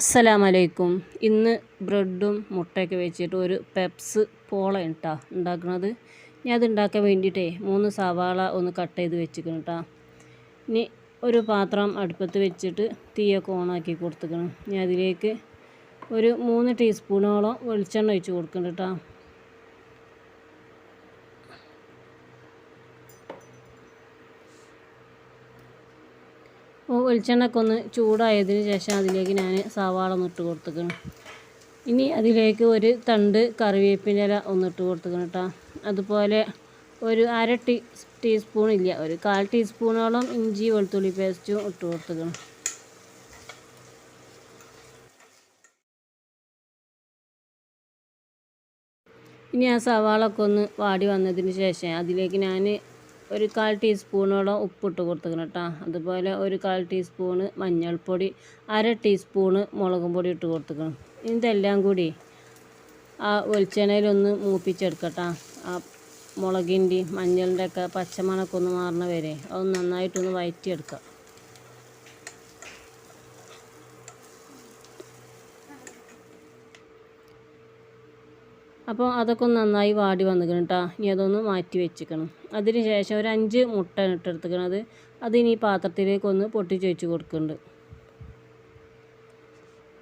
അസ്സലാമലൈക്കും. ഇന്ന് ബ്രെഡും മുട്ടയൊക്കെ വെച്ചിട്ട് ഒരു പെപ്സ് പോള കേട്ടോ ഉണ്ടാക്കുന്നത് ഞാൻ അത് ഉണ്ടാക്കാൻ വേണ്ടിയിട്ടേ മൂന്ന് സവാള ഒന്ന് കട്ട് ചെയ്ത് വെച്ചിക്കണം കേട്ടോ ഇനി ഒരു പാത്രം അടുപ്പത്ത് വെച്ചിട്ട് തീയൊക്കെ ഓണാക്കി കൊടുത്തുക്കണം. ഞാൻ അതിലേക്ക് ഒരു മൂന്ന് ടീസ്പൂണോളം വെളിച്ചെണ്ണ ഒഴിച്ച് കൊടുക്കണം കേട്ടോ വെളിച്ചെണ്ണയൊക്കെ ഒന്ന് ചൂടായതിന് ശേഷം അതിലേക്ക് ഞാൻ സവാള ഒന്ന് ഇട്ട് കൊടുത്തേക്കണം ഇനി അതിലേക്ക് ഒരു തണ്ട് കറിവേപ്പിന്റെ ഇല ഒന്ന് ഇട്ട് കൊടുത്തേക്കണം കേട്ടോ. അതുപോലെ ഒരു അര ടീ ടീസ്പൂൺ ഇല്ല ഒരു കാൽ ടീസ്പൂണോളം ഇഞ്ചി വെളുത്തുള്ളി പേസ്റ്റും ഇട്ട് കൊടുത്തേക്കണം ഇനി ആ സവാളൊക്കെ ഒന്ന് വാടി വന്നതിന് ശേഷം അതിലേക്ക് ഞാൻ ഒരു കാൽ ടീസ്പൂണോളം ഉപ്പിട്ട് കൊടുത്തേക്കണം കേട്ടോ. അതുപോലെ ഒരു കാൽ ടീസ്പൂണ് മഞ്ഞൾപ്പൊടി അര ടീസ്പൂണ് മുളകും പൊടി ഇട്ട് കൊടുത്തേക്കണം ഇതെല്ലാം കൂടി ആ വെളിച്ചെണ്ണയിലൊന്ന് മൂപ്പിച്ചെടുക്കട്ടോ ആ മുളകിന്റെയും മഞ്ഞളിന്റെ ഒക്കെ പച്ചമണക്കൊന്ന് മാറണ വരെ അത് നന്നായിട്ടൊന്ന് വഴറ്റിയെടുക്കാം അപ്പോൾ അതൊക്കെ ഒന്ന് നന്നായി വാടി വന്നിക്കണം കേട്ടോ ഇനി അതൊന്ന് മാറ്റി വെച്ചിക്കണം. അതിന് ശേഷം ഒരു അഞ്ച് മുട്ട ഇട്ടെടുത്തിക്കണത് അത് ഇനി പാത്രത്തിലേക്ക് ഒന്ന് പൊട്ടിച്ച് വെച്ച് കൊടുക്കുന്നുണ്ട്.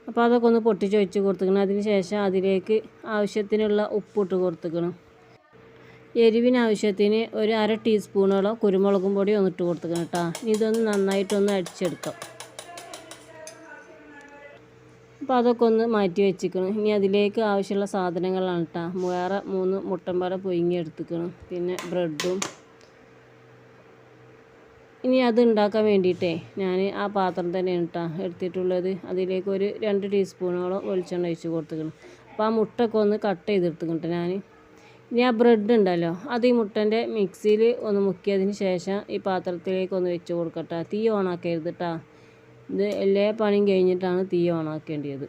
അപ്പോൾ അതൊക്കെ ഒന്ന് പൊട്ടിച്ച് വെച്ച് കൊടുത്തിക്കണം അതിന് ശേഷം അതിലേക്ക് ആവശ്യത്തിനുള്ള ഉപ്പിട്ട് കൊടുത്തിക്കണം എരിവിന് ആവശ്യത്തിന് ഒരു അര ടീസ്പൂണോളം കുരുമുളകും പൊടി ഒന്നിട്ട് കൊടുത്തിക്കണം കേട്ടോ ഇതൊന്ന് നന്നായിട്ടൊന്ന് അടിച്ചെടുക്കാം. അപ്പോൾ അതൊക്കെ ഒന്ന് മാറ്റി വെച്ചിക്കണം ഇനി അതിലേക്ക് ആവശ്യമുള്ള സാധനങ്ങളാണ് കേട്ടോ വേറെ മൂന്ന് മുട്ടമ്പാറ പൊയിങ്ങി എടുത്തിക്കണം. പിന്നെ ബ്രെഡും. ഇനി അത് ഉണ്ടാക്കാൻ വേണ്ടിയിട്ടേ ഞാൻ ആ പാത്രം തന്നെയാണ് കേട്ടോ എടുത്തിട്ടുള്ളത്. അതിലേക്ക് ഒരു രണ്ട് ടീസ്പൂണോളം വെളിച്ചെണ്ണ ഒഴിച്ച് കൊടുത്തിക്കണം. അപ്പോൾ ആ മുട്ടൊക്കെ ഒന്ന് കട്ട് ചെയ്തെടുത്തുക്കട്ടെ ഞാൻ ഇനി ആ ബ്രെഡ് ഉണ്ടല്ലോ അത് ഈ മുട്ടന്റെ മിക്സിയിൽ ഒന്ന് മുക്കിയതിന് ശേഷം ഈ പാത്രത്തിലേക്ക് ഒന്ന് വെച്ച് കൊടുക്കട്ടെ. തീ ഓണാക്കരുത് കേട്ടോ ഇത് എല്ലാ പണിയും കഴിഞ്ഞിട്ടാണ് തീ ഓണാക്കേണ്ടത്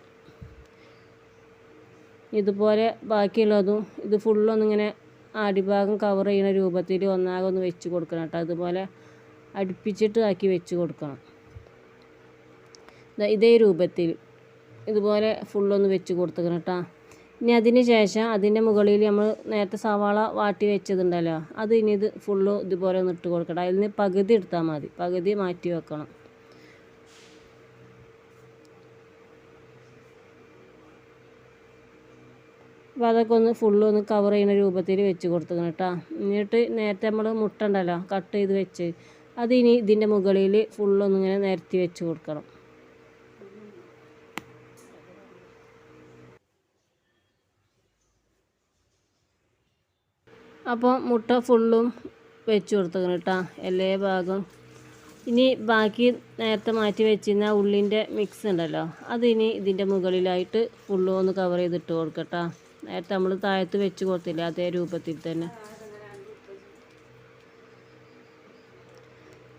ഇതുപോലെ ബാക്കിയുള്ളതും ഇത് ഫുള്ളൊന്നിങ്ങനെ അടിഭാഗം കവർ ചെയ്യുന്ന രൂപത്തിൽ ഒന്നാകെ ഒന്ന് വെച്ച് കൊടുക്കണം കേട്ടോ. അതുപോലെ അടുപ്പിച്ചിട്ട് ആക്കി വെച്ച് കൊടുക്കണം. ഇതേ രൂപത്തിൽ ഇതുപോലെ ഫുള്ളൊന്ന് വെച്ച് കൊടുത്തേക്കണം കേട്ടോ. ഇനി അതിന് ശേഷം അതിന്റെ മുകളിൽ നമ്മൾ നേരത്തെ സവാള വാട്ടി വെച്ചതുണ്ടല്ലോ അത് ഇനി ഇത് ഫുള്ള് ഇതുപോലെ ഒന്ന് ഇട്ട് കൊടുക്കണം. അതിൽ നിന്ന് പകുതി എടുത്താൽ മതി. പകുതി മാറ്റി വെക്കണം. അപ്പോൾ അതൊക്കെ ഒന്ന് ഫുള്ള് ഒന്ന് കവർ ചെയ്യുന്ന രൂപത്തിൽ വെച്ച് കൊടുത്തേക്കണം കേട്ടോ. എന്നിട്ട് നേരത്തെ നമ്മൾ മുട്ട ഉണ്ടല്ലോ കട്ട് ചെയ്ത് വെച്ച്. അതിനി ഇതിന്റെ മുകളിൽ ഫുള്ളൊന്നിങ്ങനെ നിരത്തി വെച്ച് കൊടുക്കണം. അപ്പോൾ മുട്ട ഫുള്ളും വെച്ച് കൊടുത്തേക്കണം കേട്ടോ എല്ലാ ഭാഗം ഇനി ബാക്കി നേരത്തെ മാറ്റി വെച്ചിരുന്ന ഉള്ളിന്റെ മിക്സ് ഉണ്ടല്ലോ അതിനി ഇതിന്റെ മുകളിലായിട്ട് ഫുള്ളും ഒന്ന് കവർ ചെയ്തിട്ട് കൊടുക്കട്ടോ നേരത്തെ നമ്മൾ താഴത്ത് വെച്ച് കൊടുത്തില്ല അതേ രൂപത്തിൽ തന്നെ.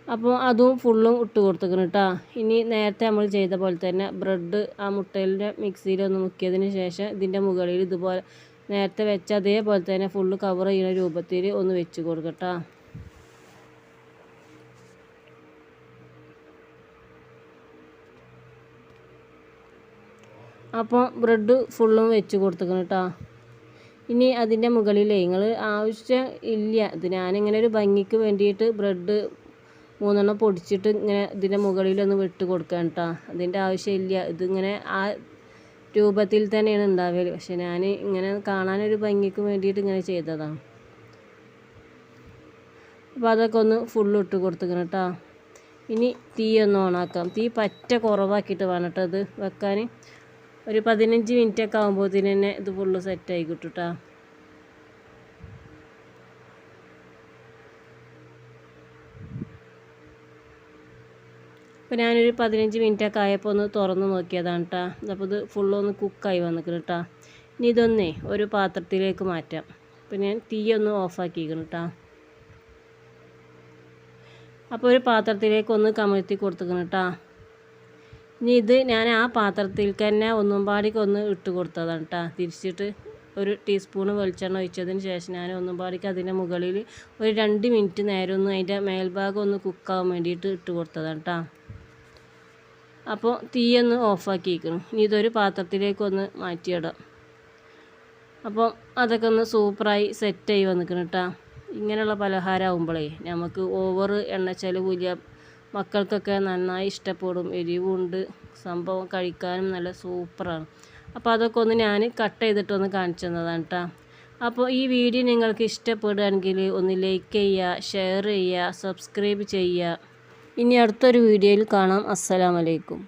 അപ്പോൾ അതും ഫുള്ളും ഇട്ട് കൊടുത്തേക്കണം കേട്ടോ ഇനി നേരത്തെ നമ്മൾ ചെയ്ത പോലെ തന്നെ ബ്രെഡ് ആ മുട്ടയിലെ മിക്സിയിലൊന്ന് മുക്കിയതിന് ശേഷം ഇതിന്റെ മുകളിൽ ഇതുപോലെ നേരത്തെ വെച്ച അതേപോലെ തന്നെ ഫുള്ള് കവർ ചെയ്യുന്ന രൂപത്തിൽ ഒന്ന് വെച്ച് കൊടുക്കട്ടോ അപ്പോൾ ബ്രെഡ് ഫുള്ളും വെച്ച് കൊടുത്തേക്കണം കേട്ടോ ഇനി അതിന്റെ മുകളിലേ നിങ്ങൾ ആവശ്യം ഇല്ല. ഇത് ഞാനിങ്ങനെ ഒരു ഭംഗിക്ക് വേണ്ടിയിട്ട് ബ്രെഡ് മൂന്നെണ്ണം പൊടിച്ചിട്ട് ഇങ്ങനെ ഇതിന്റെ മുകളിലൊന്ന് വിട്ട് കൊടുക്കാൻ കേട്ടോ അതിന്റെ ആവശ്യമില്ല ഇതിങ്ങനെ ആ രൂപത്തിൽ തന്നെയാണ് ഉണ്ടാവൽ പക്ഷെ ഞാൻ ഇങ്ങനെ കാണാനൊരു ഭംഗിക്ക് വേണ്ടിയിട്ട് ഇങ്ങനെ ചെയ്തതാണ് അപ്പോൾ അതൊക്കെ ഒന്ന് ഫുള്ള് ഇട്ട് കൊടുത്തേക്കണം കേട്ടോ ഇനി തീ ഒന്ന് ഓണാക്കാം. തീ പറ്റ കുറവാക്കിയിട്ട് വേണം കേട്ടോ ഇത് വെക്കാൻ ഒരു പതിനഞ്ച് മിനിറ്റ് ഒക്കെ ആകുമ്പോഴത്തേന് തന്നെ ഇത് ഫുള്ള് സെറ്റ് ആയി കേട്ടോ അപ്പോൾ ഞാനൊരു പതിനഞ്ച് മിനിറ്റ് ഒക്കെ ആയപ്പോൾ ഒന്ന് തുറന്ന് നോക്കിയതാണ് കേട്ടോ അപ്പോൾ ഇത് ഫുള്ളൊന്ന് കുക്കായി വന്നിക്കണം കേട്ടോ ഇനി ഇതൊന്നേ ഒരു പാത്രത്തിലേക്ക് മാറ്റാം. അപ്പോൾ ഞാൻ തീയൊന്ന് ഒന്ന് ഓഫാക്കിക്കണം കേട്ടോ അപ്പോൾ ഒരു പാത്രത്തിലേക്ക് ഒന്ന് കമഴ്ത്തി കൊടുത്തേക്കണം കേട്ടോ ഇനി ഇത് ഞാൻ ആ പാത്രത്തിൽ തന്നെ ഒന്നും പാടിക്ക് ഒന്ന് ഇട്ട് കൊടുത്തതാണ് കേട്ടോ തിരിച്ചിട്ട് ഒരു ടീസ്പൂണ് വെളിച്ചെണ്ണ ഒഴിച്ചതിന് ശേഷം ഞാൻ ഒന്നും പാടിക്ക് അതിന്റെ മുകളിൽ ഒരു രണ്ട് മിനിറ്റ് നേരം ഒന്ന് അതിന്റെ മേൽഭാഗം ഒന്ന് കുക്കാവാൻ വേണ്ടിയിട്ട് ഇട്ട് കൊടുത്തതാണ് കേട്ടോ അപ്പോൾ തീയൊന്ന് ഓഫാക്കിയിരിക്കണം ഇനി ഇതൊരു പാത്രത്തിലേക്കൊന്ന് മാറ്റിയിടാം. അപ്പോൾ അതൊക്കെ ഒന്ന് സൂപ്പറായി സെറ്റായി വന്നിക്കണം കേട്ടോ ഇങ്ങനെയുള്ള പലഹാരം ആകുമ്പോഴേ നമുക്ക് ഓവർ എണ്ണ ചെലവില്ല മക്കൾക്കൊക്കെ നന്നായി ഇഷ്ടപ്പെടും എരിവുണ്ട് സംഭവം കഴിക്കാനും നല്ല സൂപ്പറാണ്. അപ്പോൾ അതൊക്കെ ഒന്ന് ഞാൻ കട്ട് ചെയ്തിട്ടൊന്ന് കാണിച്ചു തന്നതാണ് കേട്ടോ അപ്പോൾ ഈ വീഡിയോ നിങ്ങൾക്ക് ഇഷ്ടപ്പെടുകയാണെങ്കിൽ ഒന്ന് ലൈക്ക് ചെയ്യുക ഷെയർ ചെയ്യുക സബ്സ്ക്രൈബ് ചെയ്യുക. ഇനി അടുത്തൊരു വീഡിയോയിൽ കാണാം. അസ്സലാമലൈക്കും